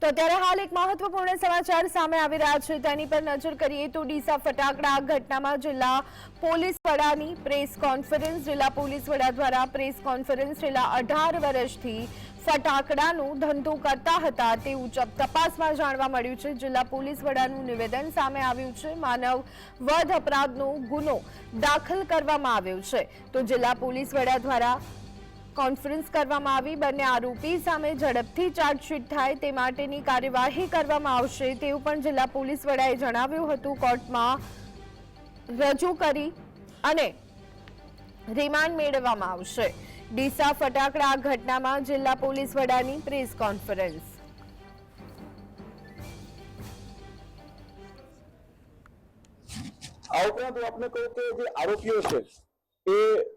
તો અત્યારે હાલ એક મહત્વપૂર્ણ સમાચાર સામે આવી રહ્યા છે. તેની પર નજર કરીએ તો ડીસા ફટાકડા ઘટનામાં જિલ્લા પોલીસ વડાની પ્રેસ કોન્ફરન્સ, જિલ્લા પોલીસ વડા દ્વારા પ્રેસ કોન્ફરન્સ છેલ્લા અઢાર વર્ષથી ફટાકડાનું ધંધો કરતા હતા. તેવું ચ- તપાસમાં જાણવા મળ્યું છે, જિલ્લા પોલીસ વડાનું નિવેદન સામે આવ્યું છે. માનવ વધ અપરાધનો ગુનો દાખલ કરવામાં આવ્યો છે. તો જિલ્લા પોલીસ વડા દ્વારા કોન્ફરન્સ કરવામાં આવી. બંને આરોપી સામે ઝડપથી ચાર્જશીટ થાય તે માટેની કાર્યવાહી કરવામાં આવશે તેવું પણ જિલ્લા પોલીસ વડાએ જણાવ્યું હતું. કોર્ટમાં રજૂ કરી અને રિમાન્ડ મેળવવામાં આવશે. ડીસા ફટાકડા ઘટનામાં જિલ્લા પોલીસ વડાની પ્રેસ કોન્ફરન્સ. આ ઉપરાંત આપને કહું કે જે આરોપીઓ છે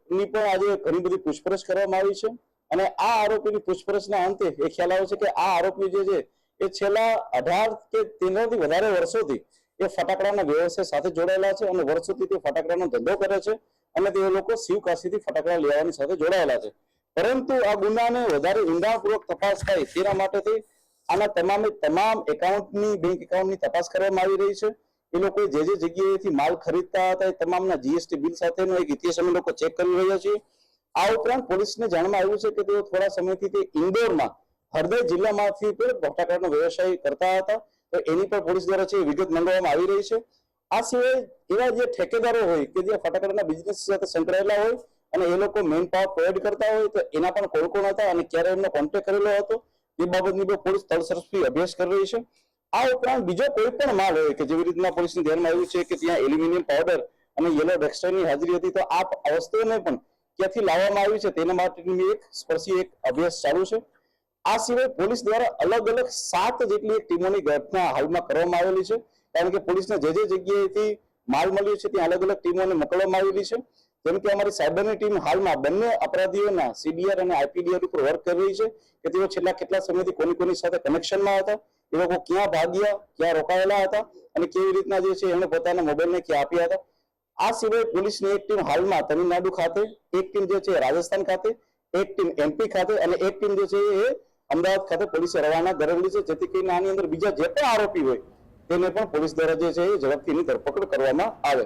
એની પણ આજે ઘણી બધી પૂછપરછ કરવામાં આવી છે. અને આ આરોપીની પૂછપરછના અંતે એ ખ્યાલ આવે છે કે આ આરોપી જે છે, એ છેલ્લા અઢાર કે તેનાથી વધારે વર્ષોથી એ ફટાકડાના વ્યવસાય સાથે જોડાયેલા છે અને વર્ષોથી તે ફટાકડાનો ધંધો કરે છે અને તે લોકો શિવકાશીથી ફટાકડા લેવાની સાથે જોડાયેલા છે. પરંતુ આ ગુનાને વધારે ઊંડાણપૂર્વક તપાસ થાય તેના માટેથી આના તમામે તમામ એકાઉન્ટની બેંક એકાઉન્ટની તપાસ કરવામાં આવી રહી છે. એ લોકો જે જે જગ્યાએથી માલ ખરીદતા હતા એ તમામના જીએસટી બિલ સાથેનો એક ઇતિહાસ અમે લોકો ચેક કરી રહ્યા છીએ. આ ઉપરાંત પોલીસને જાણવા આવ્યું છે કે તેઓ થોડા સમયથી તે ઇન્દોરમાં હરદય જિલ્લામાંથી પણ ફટાકડાનો વ્યવસાય કરતા હતા. તો એની પણ પોલીસ દ્વારા છે વિગત મંગાવવામાં આવી રહી છે. આ સિવાય એવા જે ઠેકેદારો હોય કે જે ફટાકડાના બિઝનેસ સાથે સંકળાયેલા હોય અને એ લોકો મેન પાવર પ્રોવાઈડ કરતા હોય તો એના પણ કોણ કોણ હતા અને ક્યારે એમનો કોન્ટેક્ટ કરેલો હતો, એ બાબતની પણ પોલીસ તલસરફી અભ્યાસ કરી રહી છે. આ ઉપરાંત બીજો કોઈ પણ માલ હોય કે જેવી રીતના પોલીસને ધ્યાનમાં આવ્યું છે કે ત્યાં એલ્યુમિનિયમ પાવડર અને યેલો ડેક્સ્ટરની હાજરી હતી, તો આ વસ્તુઓને પણ ક્યાંથી લાવવામાં આવી છે તેના માટેની એક સ્પર્શી એક અભ્યાસ ચાલુ છે. આ સિવાય પોલીસ દ્વારા અલગ અલગ સાત જેટલી ટીમોની ઘટના હાલમાં કરવામાં આવેલી છે, કારણ કે પોલીસને જે જે જગ્યાએથી માલ મળ્યો છે ત્યાં અલગ અલગ ટીમોને મોકલવામાં આવેલી છે. જેમ કે અમારી સાયબરની ટીમ હાલમાં બંને અપરાધીઓના સીબીઆર અને આઈપીડીઆર ઉપર વર્ક કરી રહી છે, કે તેઓ છેલ્લા કેટલા સમયથી કોની કોની સાથે કનેક્શનમાં હતા એ લોકો ક્યાં ભાગ્યા, ક્યાં રોકાયેલા હતા અને કેવી રીતના જે છે એમણે પોતાના મોબાઈલને ક્યાં આપ્યા હતા. આ સિવાય પોલીસની એક ટીમ હાલમાં તમિલનાડુ ખાતે, એક ટીમ જે છે રાજસ્થાન ખાતે, એક ટીમ એમપી ખાતે અને એક ટીમ જે છે એ અમદાવાદ ખાતે પોલીસે રવાના કરેલી છે. જેથી કરીને આની અંદર બીજા જે પણ આરોપી હોય, તેને પણ પોલીસ દ્વારા જે છે એ ઝડપથી ધરપકડ કરવામાં આવે.